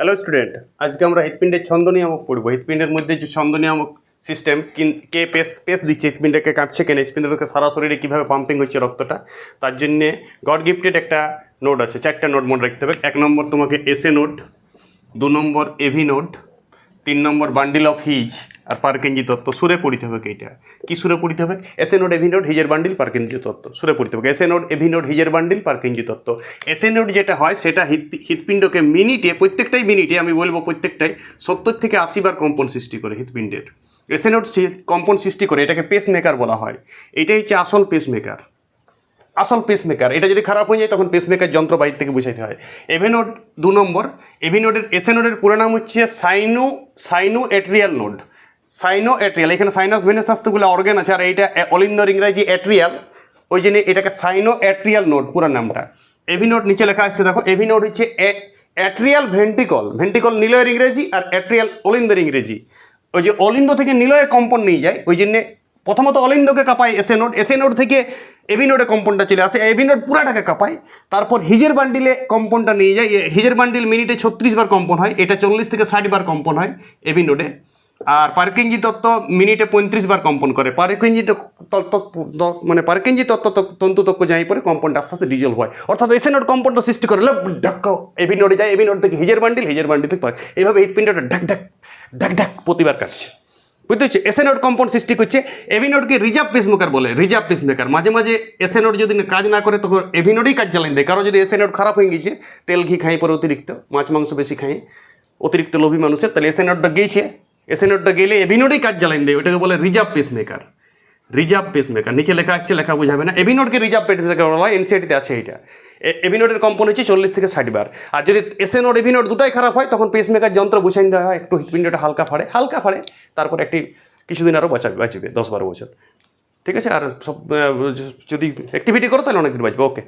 Hello student আজকে আমরা হৃৎপিণ্ডের ছন্দ নিয়ামক পড়ব। হৃৎপিণ্ডের মধ্যে যে ছন্দ নিয়ামক সিস্টেম কে পেস পেস দিচ্ছে হৃৎপিণ্ডকে কাঁপছে কেন? হৃৎপিণ্ডকে সারা শরীরে কীভাবে পাম্পিং হচ্ছে রক্তটা? তার জন্যে গড গিফটেড একটা নোট আছে, চারটা নোট মনে রাখতে হবে। এক নম্বর তোমাকে এসএ নোট দু নম্বর এভি নোট তিন নম্বর বান্ডিল অফ হিজ আর পার্কেঞ্জি তত্ত্ব, সুরে পড়িতে হবে এইটা কি সুরে পড়িতে হবে? নোট এভি নোট হিজের বান্ডিল পার্কেঞ্জি তত্ত্ব, সুরে পড়িতে হবে। নোট এভি নোট হিজের বান্ডিল পার্কেঞ্জি তত্ত্ব। এসএ নোট যেটা হয়, সেটা হৃৎ- হৃৎপিণ্ডকে মিনিটে, প্রত্যেকটাই মিনিটে, আমি বলব প্রত্যেকটাই, সত্তর থেকে আশি বার কম্পন সৃষ্টি করে হৃৎপিণ্ডের। এসএ নোট কম্পন সৃষ্টি করে, এটাকে পেস মেকার বলা হয়। এটাই হচ্ছে আসল পেস মেকার আসল পেসমেকার এটা যদি খারাপ হয়ে যায়, তখন পেসমেকার যন্ত্র বাইর থেকে বুঝাইতে হয়। এভেনোড দু নম্বর। এভিনোডের এসেনোডের পুরো নাম হচ্ছে sino sino atrial node sino atrial এখানে সাইনাস ভেনাস স্বাস্থ্যগুলো অর্গান আছে, আর এইটা অলিন্দর ইংরাজি এট্রিয়াল ওই জন্য এটাকে সাইনো অ্যাট্রিয়াল নোড পুরো নামটা। এভিনোড নিচে লেখা আসছে দেখো এভিনোড হচ্ছে অ্যাট্রিয়াল ভেন্টিকল ভেন্টিকল নিলয়ের ইংরেজি আর অ্যাট্রিয়াল অলিন্দর ইংরেজি। ওই যে অলিন্দ থেকে নিলয়ে কম্পন নিয়ে যায়, ওই জন্যে প্রথমত অলিন্দকে কাঁপায় এসে নোট এসে নোট থেকে এবি নোটে কম্পনটা চলে আসে এবি নোট পুরাটাকে কাঁপায়, তারপর হিজের বান্ডিলে কম্পনটা নিয়ে যায় হিজের বান্ডিল মিনিটে ছত্রিশ বার কম্পন হয়, এটা চল্লিশ থেকে ষাট বার কম্পন হয় এবি নোটে আর পার্কিঞ্জি তত্ত্ব মিনিটে পঁয়ত্রিশ বার কম্পন করে। পার্কিঞ্জি তত্ত্ব মানে পার্কিঞ্জি তত্ত্ব তক- তন্তুতক্ক যাই পরে কম্পনটা আস্তে আস্তে ডিজলভ হয়। অর্থাৎ এসে নোট কম্পনটা সৃষ্টি করে ঢাক এবি নোটে যায় এবি নোট থেকে হিজের বান্ডিল হিজের বান্ডিল থেকে এইভাবে এই পিন্ডটা ঢাক ঢাক ঢাক ঢাক প্রতিবার কাটছে। বুঝতে পারছি এসে নোট কম্পাউন্ড সৃষ্টি করছে। এভি নোটকে রিজার্ভ পেসমেকার বলে রিজার্ভ পেসমেকার মাঝে মাঝে এসে নোট যদি কাজ না করে, তখন এভি নোটেই কাজ চালান দেয়। কারও যদি এসে নোট খারাপ হয়ে গেছে, তেল ঘি খাই পরে অতিরিক্ত, মাছ, মাংস বেশি খাই অতিরিক্ত লোভী মানুষের, তাহলে এসে নোটটা গেছে। এসে নোটটা গেলে নোটেই কাজ চালান দেয় ওটাকে বলে reserve pacemaker reserve pacemaker নিচে লেখা আসছে লেখা বোঝাবে না। এভিনোডকে রিজার্ভ পেসমেকার বলা হয় এনসিআইটিতে আছে এটা এভিনোডের কম্পন হচ্ছে চল্লিশ থেকে ষাট বার। আর যদি এসএ নোড এভিনোড দুটাই খারাপ হয়, তখন পেস মেকার যন্ত্র বুঝাই দেওয়া হয়, একটু হৃৎপিণ্ডটা হালকা ফাড়ে হালকা ফাড়ে, তারপর একটি কিছুদিন আরও বাঁচাবে বাঁচবে, দশ বারো বছর। ঠিক আছে? আর সব যদি অ্যাক্টিভিটি করো, তাহলে অনেক দিন বাঁচবে। ওকে